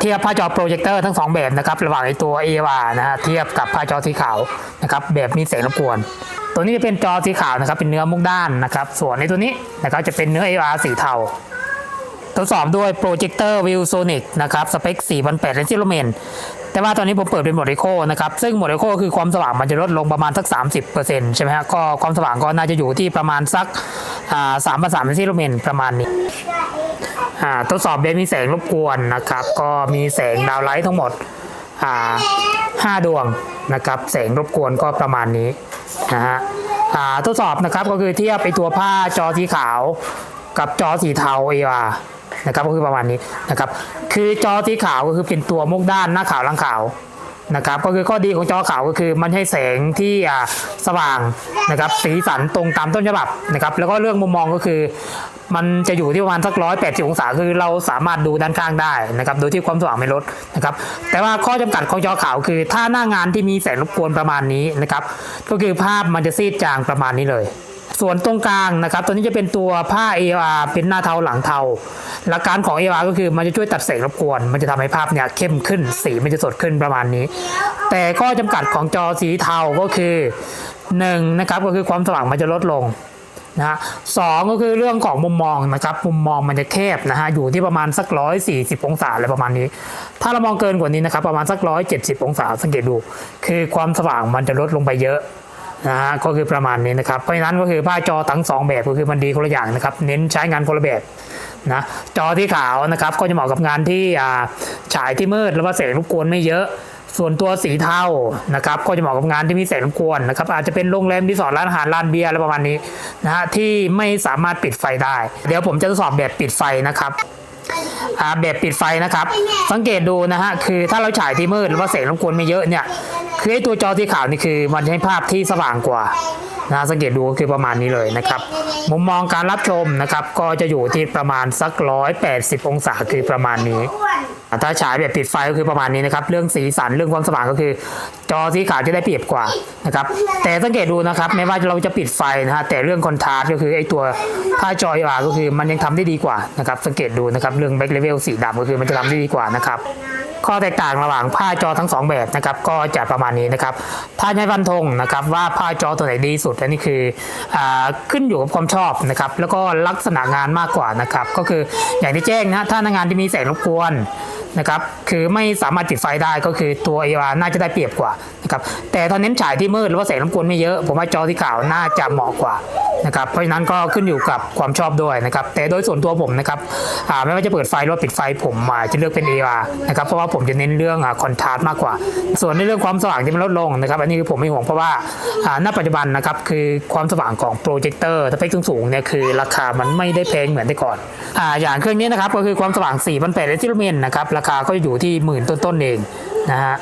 เทียบผ้าจอโปรเจคเตอร์ทั้งสองแบบนะครับระหว่างไอตัว a อ r นะฮะเทียบกับผ้าจอสีขาวนะครับแบบมีแสงรบกวน ตัวนี้จะเป็นจอสีขาวนะครับเป็นเนื้อมุกด้านนะครับส่วนในตัวนี้นะครับจะเป็นเนื้อ AR สีเทาทดสอบด้วยโปรเจคเตอร์วิวโซนิกนะครับสเปค 4,800เรนซิโลเมนแต่ว่าตอนนี้ผมเปิดเป็นโหมด Eco นะครับซึ่งโหมด Eco คือความสว่างมันจะลดลงประมาณสัก 30%ใช่ไหมฮะก็ความสว่างก็น่าจะอยู่ที่ประมาณสัก3,300เรนซิโลเมนประมาณนี้ ทดสอบเบนมีแสงรบกวนนะครับ ก็มีแสงดาวไลท์ทั้งหมดห้าดวงนะครับแสงรบกวนก็ประมาณนี้นะฮะทดสอบนะครับก็คือเทียบไปตัวผ้าจอสีขาว กับจอสีเทา AR นะครับก็คือประมาณนี้นะครับคือจอสีขาวก็คือเป็นตัวมุกด้านหน้าขาวหลังขาวนะครับก็คือข้อดีของจอขาวก็คือมันให้แสงที่สว่างนะครับสีสันตรงตามต้นฉบับนะครับแล้วก็เรื่องมุมมองก็คือ มันจะอยู่ที่ประมาณสักร้อยแปดสิบองศาคือเราสามารถดูด้านข้างได้นะครับโดยที่ความสว่างไม่ลดนะครับแต่ว่าข้อจำกัดของจอขาวคือ ถ้าหน้างานที่มีแสงรบกวนประมาณนี้นะครับก็คือภาพมันจะซีดจางประมาณนี้เลยส่วนตรงกลางนะครับ ตัวนี้จะเป็นตัวผ้า AR เป็นหน้าเทาหลังเทา หลักการของ AR ก็คือมันจะช่วยตัดแสงรบกวน มันจะทำให้ภาพเนี่ยเข้มขึ้น สีมันจะสดขึ้นประมาณนี้ แต่ข้อจำกัดของจอสีเทาก็คือ1นะครับก็คือความสว่างมันจะลดลง นะสองก็คือเรื่องของมุมมองนะครับมุมมองมันจะแคบนะฮะอยู่ที่ประมาณสักร้อยสี่สิบองศาอะไรประมาณนี้ ถ้าเรามองเกินกว่านี้นะครับประมาณสักร้อยเจ็ดสิบองศาสังเกตดู คือความสว่างมันจะลดลงไปเยอะนะฮะก็คือประมาณนี้นะครับเพราะฉะนั้นก็คือผ้าจอทั้งสองแบบก็คือมันดีคนละอย่างนะครับเน้นใช้งานคนละแบบนะจอที่ขาวนะครับก็จะเหมาะกับงานที่อ่าฉายที่มืดแล้วว่าแสงรบกวนไม่เยอะ ส่วนตัวสีเทานะครับก็จะเหมาะกับงานที่มีแสงรบกวนนะครับอาจจะเป็นโรงแรมรีสอร์ทร้านอาหารร้านเบียร์อะไรประมาณนี้นะฮะที่ไม่สามารถปิดไฟได้ เดี๋ยวผมจะทดสอบแบบปิดไฟนะครับแบบปิดไฟนะครับ สังเกตดูนะฮะคือถ้าเราฉายที่มืดหรือว่าแสงรบกวนไม่เยอะเนี่ย คือไอ้ตัวจอที่ขาวนี่คือมันให้ภาพที่สว่างกว่านะสังเกตดูก็คือประมาณนี้เลยนะครับ มุมมองการรับชมนะครับ ก็จะอยู่ที่ประมาณสักร้อยแปดสิบองศาคือประมาณนี้ ถ้าฉายแบบปิดไฟก็คือประมาณนี้นะครับ เรื่องสีสันเรื่องความสว่างก็คือ จอสีขาวจะได้เปรียบกว่านะครับ แต่สังเกตดูนะครับไม่ว่าเราจะปิดไฟนะฮะแต่เรื่องคอนทราสต์ก็คือไอ้ตัวผ้าจอยาก็คือมันยังทำได้ดีกว่านะครับ สังเกตดูนะครับเรื่องแบ็คเลเวลสีดำก็คือมันจะทำได้ดีกว่านะครับ ข้อแตกต่างระหว่างผ้าจอทั้งสองแบบนะครับก็จะประมาณนี้นะครับถ้าให้ฟันธงนะครับว่าผ้าจอตัวไหนดีสุดอันนี้คืออขึ้นอยู่กับความชอบนะครับแล้วก็ลักษณะงานมากกว่านะครับก็คืออย่างที่แจ้งนะถ้านางานที่มีแสงรบกวน นะครับคือไม่สามารถติดไฟได้ก็คือตัว AR น่าจะได้เปรียบกว่านะครับแต่ถ้าเน้นฉายที่มืดหรือว่าแสงรบกวนไม่เยอะ ผมว่าจอที่ขาวน่าจะเหมาะกว่านะครับเพราะฉะนั้นก็ขึ้นอยู่กับความชอบด้วยนะครับแต่โดยส่วนตัวผมนะครับไม่ว่าจะเปิดไฟหรือว่าปิดไฟผมจะเลือกเป็น AR นะครับเพราะว่าผมจะเน้นเรื่องคอนทราสต์มากกว่า ส่วนในเรื่องความสว่างที่มันลดลงนะครับอันนี้คือผมไม่ห่วงเพราะว่าณปัจจุบันนะครับคือความสว่างของโปรเจคเตอร์สเปคสูงๆเนี่ยคือราคามันไม่ได้แพงเหมือนแต่ก่อนออย่างเครื่องนี้นะครับก็คือความสว่าง4,800เรนซิโลเมนนะครับราคาก็อยู่ที่หมื่นต้นๆเองนะฮะ